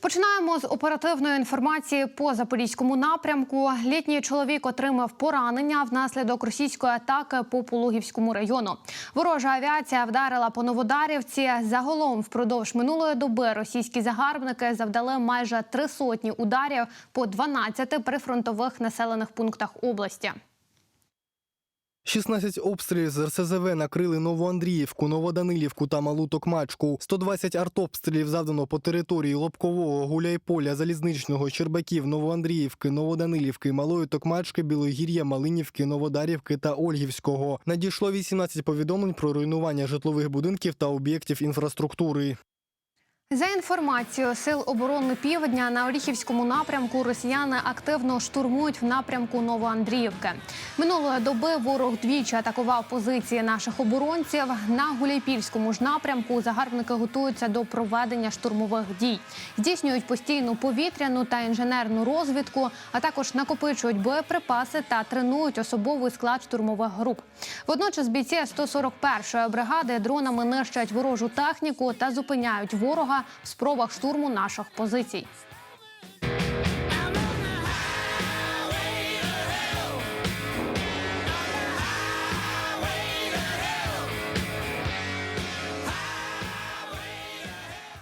Починаємо з оперативної інформації по запорізькому напрямку. Літній чоловік отримав поранення внаслідок російської атаки по Пологівському району. Ворожа авіація вдарила по Новодарівці. Загалом впродовж минулої доби російські загарбники завдали майже три сотні ударів по 12 прифронтових населених пунктах області. 16 обстрілів з РСЗВ накрили Новоандріївку, Новоданилівку та Малу Токмачку. 120 артобстрілів завдано по території Лобкового, Гуляйполя, Залізничного, Щербаків, Новоандріївки, Новоданилівки, Малої Токмачки, Білогір'я, Малинівки, Новодарівки та Ольгівського. Надійшло 18 повідомлень про руйнування житлових будинків та об'єктів інфраструктури. За інформацією сил оборони Півдня на Оріхівському напрямку росіяни активно штурмують в напрямку Новоандріївки. Минулої доби ворог двічі атакував позиції наших оборонців. На Гуляйпільському ж напрямку загарбники готуються до проведення штурмових дій, здійснюють постійну повітряну та інженерну розвідку, а також накопичують боєприпаси та тренують особовий склад штурмових груп. Водночас бійці 141-ї бригади дронами нищать ворожу техніку та зупиняють ворога в спробах штурму наших позицій.